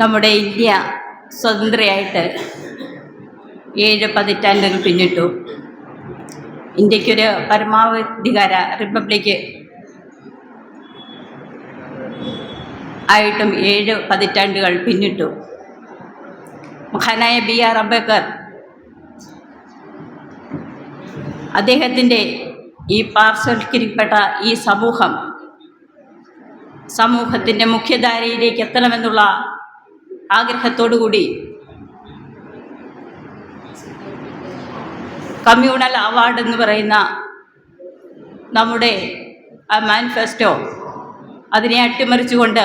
നമ്മുടെ ഇന്ത്യ സ്വതന്ത്രയായിട്ട് ഏഴ് പതിറ്റാണ്ടുകൾ പിന്നിട്ടു. ഇന്ത്യക്കൊരു പരമാവധികാര റിപ്പബ്ലിക് ആയിട്ടും ഏഴ് പതിറ്റാണ്ടുകൾ പിന്നിട്ടു. മഹാനായ ബി ആർ അംബേദ്കർ അദ്ദേഹത്തിന്റെ ഈ പാർശ്വൽക്കരിക്കപ്പെട്ട ഈ സമൂഹം സമൂഹത്തിന്റെ മുഖ്യധാരയിലേക്ക് എത്തണമെന്നുള്ള ആഗ്രഹത്തോടുകൂടി. കമ്മ്യൂണൽ അവാർഡ് എന്ന് പറയുന്ന നമ്മുടെ ആ മാനിഫെസ്റ്റോ അതിനെ അട്ടിമറിച്ചുകൊണ്ട്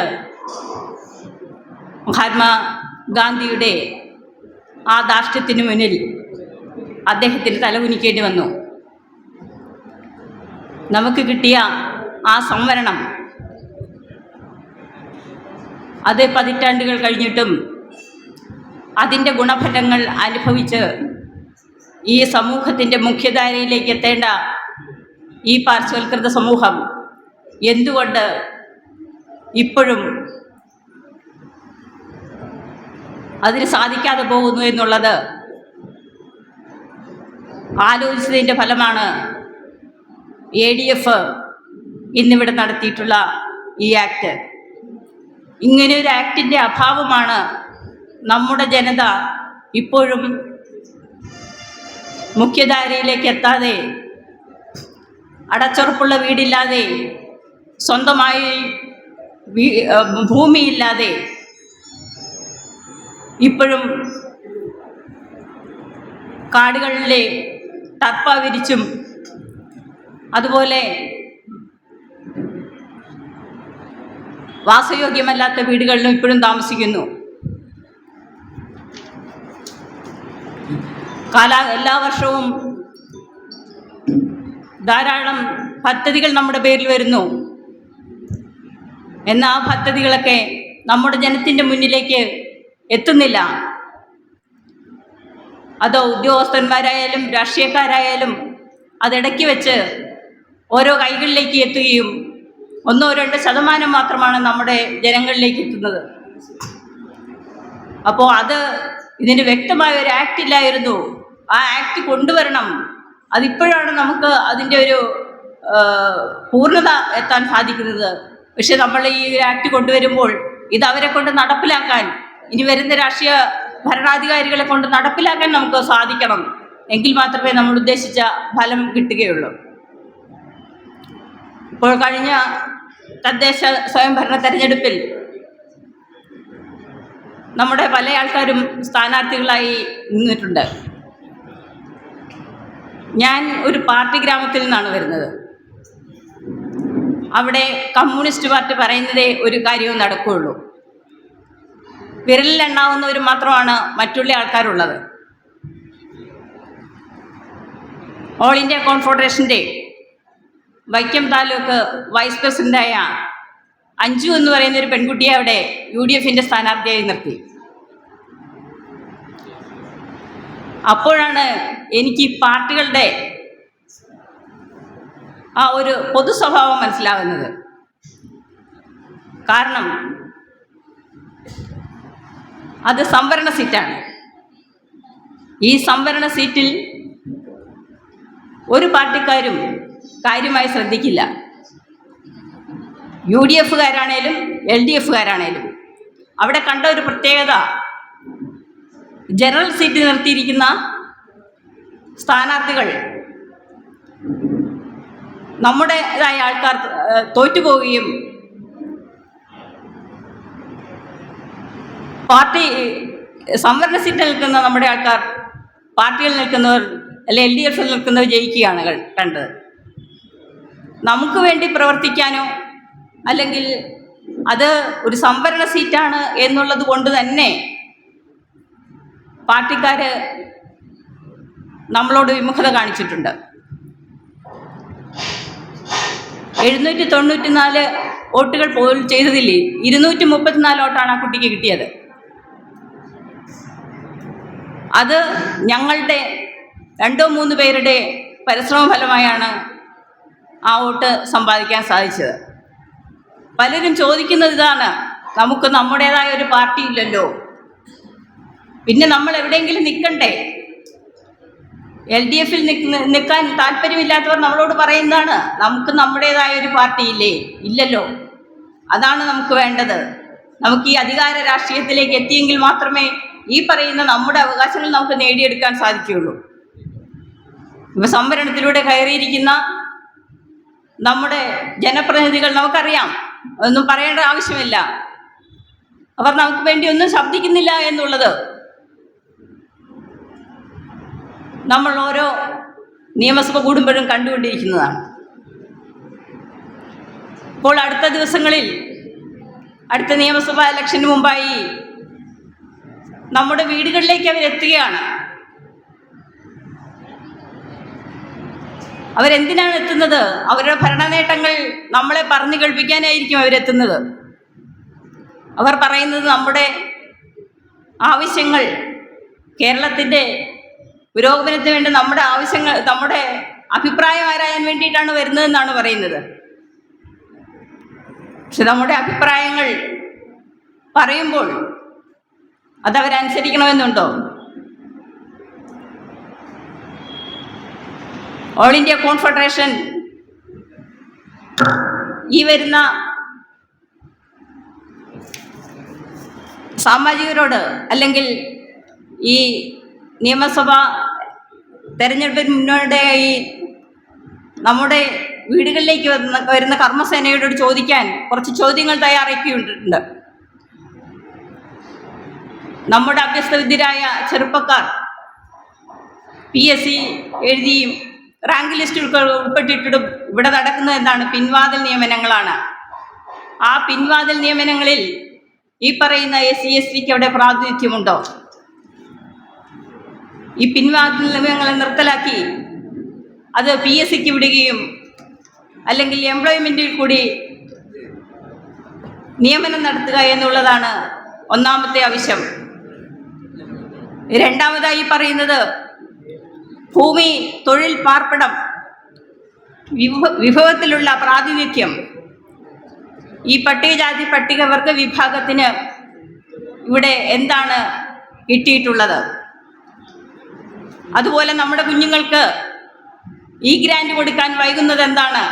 മഹാത്മാ ഗാന്ധിയുടെ ആ ദാഷ്ട്യത്തിന് മുന്നിൽ അദ്ദേഹത്തിന് തലകുനിക്കേണ്ടി വന്നു. നമുക്ക് കിട്ടിയ ആ സംവരണം അത് പതിറ്റാണ്ടുകൾ കഴിഞ്ഞിട്ടും അതിന്റെ ഗുണഫലങ്ങൾ അനുഭവിച്ച് ഈ സമൂഹത്തിന്റെ മുഖ്യധാരയിലേക്ക് എത്തേണ്ട ഈ പാർശ്വവൽകൃത സമൂഹം എന്തുകൊണ്ട് ഇപ്പോഴും അതിന് സാധിക്കാതെ പോകുന്നു എന്നുള്ളത് ആലോചിച്ചതിന്റെ ഫലമാണ് എ ഡി എഫ് ഇന്നിവിടെ നടത്തിയിട്ടുള്ള ഈ ആക്ട്. ഇങ്ങനെ ഒരു ആക്ടിന്റെ അഭാവമാണ് നമ്മുടെ ജനത ഇപ്പോഴും മുഖ്യധാരയിലേക്ക് എത്താതെ അടച്ചുറപ്പുള്ള വീടില്ലാതെ സ്വന്തമായി ഭൂമിയില്ലാതെ ഇപ്പോഴും കാടുകളിലെ തർപ്പ വിരിച്ചും അതുപോലെ വാസയോഗ്യമല്ലാത്ത വീടുകളിലും ഇപ്പോഴും താമസിക്കുന്നു. കാല എല്ലാ വർഷവും ധാരാളം പദ്ധതികൾ നമ്മുടെ പേരിൽ വരുന്നു. എന്നാൽ ആ പദ്ധതികളൊക്കെ നമ്മുടെ ജനത്തിന്റെ മുന്നിലേക്ക് എത്തുന്നില്ല. അതോ ഉദ്യോഗസ്ഥന്മാരായാലും രാഷ്ട്രീയക്കാരായാലും അതിടയ്ക്ക് വെച്ച് ഓരോ കൈകളിലേക്ക് എത്തുകയും ഒന്നോ രണ്ടോ ശതമാനം മാത്രമാണ് നമ്മുടെ ജനങ്ങളിലേക്ക് എത്തുന്നത്. അപ്പോൾ അത് ഇതിന് വ്യക്തമായ ഒരു ആക്ട് ഇല്ലായിരുന്നു. ആ ആക്ട് കൊണ്ടുവരണം. അതിപ്പോഴാണ് നമുക്ക് അതിന്റെ ഒരു പൂർണത എത്താൻ സാധിക്കുന്നത്. പക്ഷെ നമ്മൾ ഈ ഒരു ആക്ട് കൊണ്ടുവരുമ്പോൾ ഇത് അവരെ കൊണ്ട് നടപ്പിലാക്കാൻ ഇനി വരുന്ന രാഷ്ട്രീയ ഭരണാധികാരികളെ കൊണ്ട് നടപ്പിലാക്കാൻ നമുക്ക് സാധിക്കണം. എങ്കിൽ മാത്രമേ നമ്മൾ ഉദ്ദേശിച്ച ഫലം കിട്ടുകയുള്ളൂ. ഇപ്പോൾ കഴിഞ്ഞ തദ്ദേശ സ്വയംഭരണ തെരഞ്ഞെടുപ്പിൽ നമ്മുടെ പല ആൾക്കാരും സ്ഥാനാർത്ഥികളായി നിന്നിട്ടുണ്ട്. ഞാൻ ഒരു പാർട്ടി ഗ്രാമത്തിൽ നിന്നാണ് വരുന്നത്. അവിടെ കമ്മ്യൂണിസ്റ്റ് പാർട്ടി പറയുന്നതേ ഒരു കാര്യവും നടക്കുകയുള്ളൂ. വിരലിലെണ്ണാവുന്നവർ മാത്രമാണ് മറ്റുള്ള ആൾക്കാരുള്ളത്. ഓൾ ഇന്ത്യ കോൺഫെഡറേഷന്റെ വൈക്കം താലൂക്ക് വൈസ് പ്രസിഡന്റായ അഞ്ജു എന്ന് പറയുന്ന ഒരു പെൺകുട്ടിയെ അവിടെ യു ഡി എഫിന്റെ സ്ഥാനാർത്ഥിയായി നിർത്തി. അപ്പോഴാണ് എനിക്ക് പാർട്ടികളുടെ ആ ഒരു പൊതു സ്വഭാവം മനസ്സിലാവുന്നത്. കാരണം അത് സംവരണ സീറ്റാണ്. ഈ സംവരണ സീറ്റിൽ ഒരു പാർട്ടിക്കാരും കാര്യമായി ശ്രദ്ധിക്കില്ല. യു ഡി എഫുകാരാണേലും എൽ ഡി എഫുകാരാണേലും. അവിടെ കണ്ട ഒരു പ്രത്യേകത ജനറൽ സീറ്റ് നിർത്തിയിരിക്കുന്ന സ്ഥാനാർത്ഥികൾ നമ്മുടേതായ ആൾക്കാർ തോറ്റുപോവുകയും പാർട്ടി സംവരണ സീറ്റിൽ നിൽക്കുന്ന നമ്മുടെ ആൾക്കാർ പാർട്ടിയിൽ നിൽക്കുന്നവർ അല്ലെ എൽ ഡി എഫിൽ നിൽക്കുന്നവർ ജയിക്കുകയാണ് കണ്ടത്. നമുക്ക് വേണ്ടി പ്രവർത്തിക്കാനോ അല്ലെങ്കിൽ അത് ഒരു സംവരണ സീറ്റാണ് എന്നുള്ളത് കൊണ്ട് തന്നെ പാർട്ടിക്കാർ നമ്മളോട് വിമുഖത കാണിച്ചിട്ടുണ്ട്. എഴുന്നൂറ്റി തൊണ്ണൂറ്റി നാല് വോട്ടുകൾ പോലും ചെയ്തതില്ലേ? ഇരുന്നൂറ്റി മുപ്പത്തിനാല് വോട്ടാണ് ആ കുട്ടിക്ക് കിട്ടിയത്. അത് ഞങ്ങളുടെ രണ്ടോ മൂന്ന് പേരുടെ പരിശ്രമ ഫലമായാണ് ആ വോട്ട് സമ്പാദിക്കാൻ സാധിച്ചത്. പലരും ചോദിക്കുന്നത് ഇതാണ് നമുക്ക് നമ്മുടേതായ ഒരു പാർട്ടി ഇല്ലല്ലോ. പിന്നെ നമ്മൾ എവിടെയെങ്കിലും നിൽക്കണ്ടേ? എൽ ഡി എഫിൽ നിൽക്കാൻ താല്പര്യമില്ലാത്തവർ നമ്മളോട് പറയുന്നതാണ് നമുക്ക് നമ്മുടേതായ ഒരു പാർട്ടി ഇല്ലേ? ഇല്ലല്ലോ. അതാണ് നമുക്ക് വേണ്ടത്. നമുക്ക് ഈ അധികാര രാഷ്ട്രീയത്തിലേക്ക് എത്തിയെങ്കിൽ മാത്രമേ ഈ പറയുന്ന നമ്മുടെ അവകാശങ്ങൾ നമുക്ക് നേടിയെടുക്കാൻ സാധിക്കുകയുള്ളൂ. ഇപ്പൊ സംവരണത്തിലൂടെ കയറിയിരിക്കുന്ന നമ്മുടെ ജനപ്രതിനിധികൾ നമുക്കറിയാം. ഒന്നും പറയേണ്ട ആവശ്യമില്ല. അവർ നമുക്ക് വേണ്ടി ഒന്നും ശബ്ദിക്കുന്നില്ല എന്നുള്ളത്. നമ്മൾ ഓരോ നിയമസഭ കൂടുമ്പോഴും കണ്ടുകൊണ്ടിരിക്കുന്നതാണ്. ഇപ്പോൾ അടുത്ത ദിവസങ്ങളിൽ അടുത്ത നിയമസഭാ ഇലക്ഷന് മുമ്പായി നമ്മുടെ വീടുകളിലേക്ക് അവരെത്തുകയാണ്. അവരെന്തിനാണ് എത്തുന്നത്? അവരുടെ ഭരണനേട്ടങ്ങൾ നമ്മളെ പറഞ്ഞു കേൾപ്പിക്കാനായിരിക്കും അവരെത്തുന്നത്. അവർ പറയുന്നത് നമ്മുടെ ആവശ്യങ്ങൾ കേരളത്തിന്റെ പുരോഗമനത്തിന് വേണ്ടി നമ്മുടെ ആവശ്യങ്ങൾ നമ്മുടെ അഭിപ്രായം ആരായാൻ വേണ്ടിയിട്ടാണ് വരുന്നതെന്നാണ് പറയുന്നത്. പക്ഷെ നമ്മുടെ അഭിപ്രായങ്ങൾ പറയുമ്പോൾ അതവരനുസരിക്കണമെന്നുണ്ടോ? ഓൾ ഇന്ത്യ കോൺഫെഡറേഷൻ ഈ വരുന്ന സാമാജികരോട് അല്ലെങ്കിൽ ഈ നിയമസഭ തെരഞ്ഞെടുപ്പിന് മുന്നോടെ ഈ നമ്മുടെ വീടുകളിലേക്ക് വരുന്ന വരുന്ന കർമ്മസേനയോട് ചോദിക്കാൻ കുറച്ച് ചോദ്യങ്ങൾ തയ്യാറാക്കിയിട്ടുണ്ട്. നമ്മുടെ അഭ്യസ്തവിദ്യരായ ചെറുപ്പക്കാർ പി എസ് സി എഴുതിയും റാങ്ക് ലിസ്റ്റ് ഉൾപ്പെട്ടിട്ടും ഇവിടെ നടക്കുന്നത് എന്താണ്? പിൻവാതിൽ നിയമനങ്ങളാണ്. ആ പിൻവാതിൽ നിയമനങ്ങളിൽ ഈ പറയുന്ന എസ് സി എസ് ടിക്ക് അവിടെ പ്രാതിനിധ്യമുണ്ടോ? ഈ പിൻവാതിൽ നിയമങ്ങളെ നിർത്തലാക്കി അത് പി എസ് സിക്ക് വിടുകയും അല്ലെങ്കിൽ എംപ്ലോയ്മെന്റിൽ കൂടി നിയമനം നടത്തുക എന്നുള്ളതാണ് ഒന്നാമത്തെ ആവശ്യം. രണ്ടാമതായി പറയുന്നത് ഭൂമി തൊഴിൽ പാർപ്പിടം വിഭവത്തിലുള്ള പ്രാതിനിധ്യം. ഈ പട്ടികജാതി പട്ടികവർഗ വിഭാഗത്തിന് ഇവിടെ എന്താണ് കിട്ടിയിട്ടുള്ളത്? അതുപോലെ നമ്മുടെ കുഞ്ഞുങ്ങൾക്ക് ഈ ഗ്രാൻഡ് കൊടുക്കാൻ വൈകുന്നത് എന്താണ്?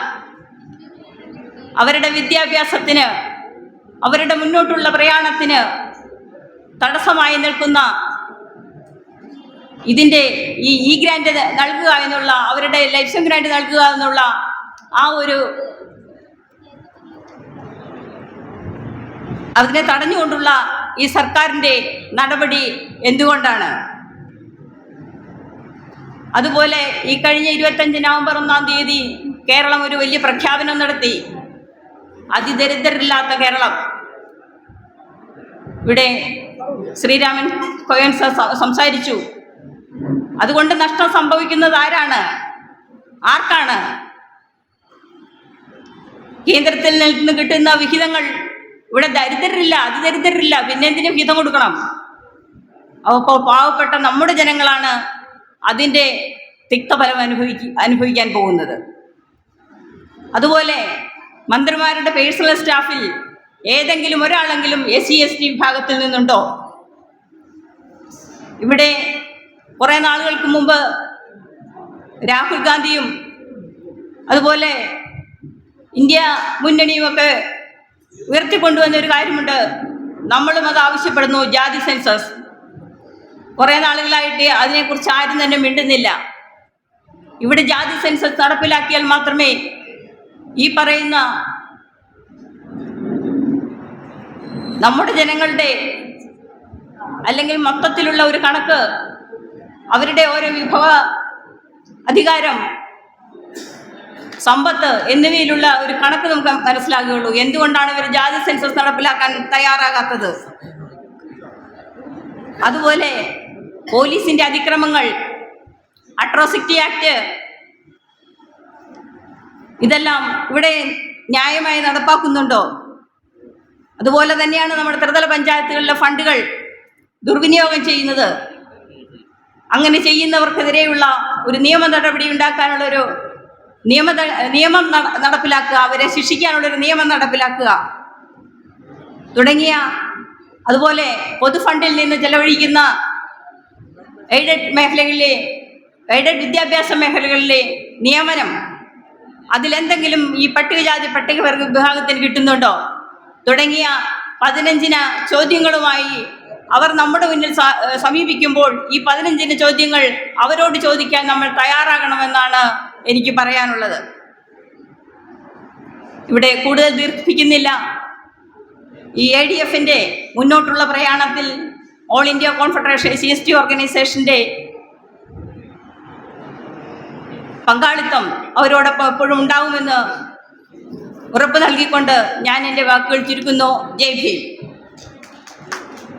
അവരുടെ വിദ്യാഭ്യാസത്തിന് അവരുടെ മുന്നോട്ടുള്ള പ്രയാണത്തിന് തടസ്സമായി നിൽക്കുന്ന ഇതിന്റെ ഈ ഇ ഗ്രാൻഡ് നൽകുക എന്നുള്ള അവരുടെ ലൈഫ് ഗ്രാൻഡ് നൽകുക എന്നുള്ള ആ ഒരു അതിനെ തടഞ്ഞുകൊണ്ടുള്ള ഈ സർക്കാരിന്റെ നടപടി എന്തുകൊണ്ടാണ്? അതുപോലെ ഈ കഴിഞ്ഞ ഇരുപത്തഞ്ച് നവംബർ ഒന്നാം തീയതി കേരളം ഒരു വലിയ പ്രഖ്യാപനം നടത്തി. അതിദരിദ്രരില്ലാത്ത കേരളം. ഇവിടെ ശ്രീരാമൻ കോയൻസ സംസാരിച്ചു. അതുകൊണ്ട് നഷ്ടം സംഭവിക്കുന്നത് ആരാണ്? ആർക്കാണ്? കേന്ദ്രത്തിൽ നിന്ന് കിട്ടുന്ന വിഹിതങ്ങൾ ഇവിടെ ദരിദ്രരില്ല അതിദരിദ്രരില്ല പിന്നെ എന്തിനു വിഹിതം കൊടുക്കണം? അപ്പോൾ പാവപ്പെട്ട നമ്മുടെ ജനങ്ങളാണ് അതിന്റെ തിക്തഫലം അനുഭവിക്ക അനുഭവിക്കാൻ പോകുന്നത്. അതുപോലെ മന്ത്രിമാരുടെ പേഴ്സണൽ സ്റ്റാഫിൽ ഏതെങ്കിലും ഒരാളെങ്കിലും എസ് സി എസ് ടി വിഭാഗത്തിൽ നിന്നുണ്ടോ? ഇവിടെ കുറേ നാളുകൾക്ക് മുമ്പ് രാഹുൽ ഗാന്ധിയും അതുപോലെ ഇന്ത്യ മുന്നണിയുമൊക്കെ ഉയർത്തിക്കൊണ്ടുവന്ന ഒരു കാര്യമുണ്ട്. നമ്മളും അത് ആവശ്യപ്പെടുന്നു ജാതി സെൻസസ്. കുറേ നാളുകളായിട്ട് അതിനെക്കുറിച്ച് ആരും തന്നെ മിണ്ടുന്നില്ല. ഇവിടെ ജാതി സെൻസസ് നടപ്പിലാക്കിയാൽ മാത്രമേ ഈ പറയുന്ന നമ്മുടെ ജനങ്ങളുടെ അല്ലെങ്കിൽ മൊത്തത്തിലുള്ള ഒരു കണക്ക് അവരുടെ ഓരോ വിഭവ അധികാരം സമ്പത്ത് എന്നിവയിലുള്ള ഒരു കണക്ക് നമുക്ക് മനസ്സിലാകുകയുള്ളൂ. എന്തുകൊണ്ടാണ് ഇവർ ജാതി സെൻസസ് നടപ്പിലാക്കാൻ തയ്യാറാകാത്തത്? അതുപോലെ പോലീസിന്റെ അതിക്രമങ്ങൾ അട്രോസിറ്റി ആക്ട് ഇതെല്ലാം ഇവിടെ ന്യായമായി നടപ്പാക്കുന്നുണ്ടോ? അതുപോലെ തന്നെയാണ് നമ്മുടെ ത്രിതല പഞ്ചായത്തുകളിലെ ഫണ്ടുകൾ ദുർവിനിയോഗം ചെയ്യുന്നത്. അങ്ങനെ ചെയ്യുന്നവർക്കെതിരെയുള്ള ഒരു നിയമ നടപടി ഉണ്ടാക്കാനുള്ള ഒരു നിയമ നിയമം നടപ്പിലാക്കുക അവരെ ശിക്ഷിക്കാനുള്ളൊരു നിയമം നടപ്പിലാക്കുക. തുടങ്ങിയ അതുപോലെ പൊതുഫണ്ടിൽ നിന്ന് ചെലവഴിക്കുന്ന എയ്ഡഡ് മേഖലകളിലെ എയ്ഡഡ് വിദ്യാഭ്യാസ മേഖലകളിലെ നിയമനം അതിലെന്തെങ്കിലും ഈ പട്ടികജാതി പട്ടികവർഗ വിഭാഗത്തിന് കിട്ടുന്നുണ്ടോ? തുടങ്ങിയ പതിനഞ്ചിന ചോദ്യങ്ങളുമായി അവർ നമ്മുടെ മുന്നിൽ സമീപിക്കുമ്പോൾ ഈ പതിനഞ്ചിന് ചോദ്യങ്ങൾ അവരോട് ചോദിക്കാൻ നമ്മൾ തയ്യാറാകണമെന്നാണ് എനിക്ക് പറയാനുള്ളത്. ഇവിടെ കൂടുതൽ ദീർഘിപ്പിക്കുന്നില്ല. ഈ എ ഡി എഫിന്റെ മുന്നോട്ടുള്ള പ്രയാണത്തിൽ all India confederation C S T ഓർഗനൈസേഷന്റെ പങ്കാളിത്തം അവരോടൊപ്പം എപ്പോഴും ഉണ്ടാവുമെന്ന് ഉറപ്പ് നൽകിക്കൊണ്ട് ഞാൻ എന്റെ വാക്കുകൾ ചുരുക്കുന്നു. ജയ് ഭീം.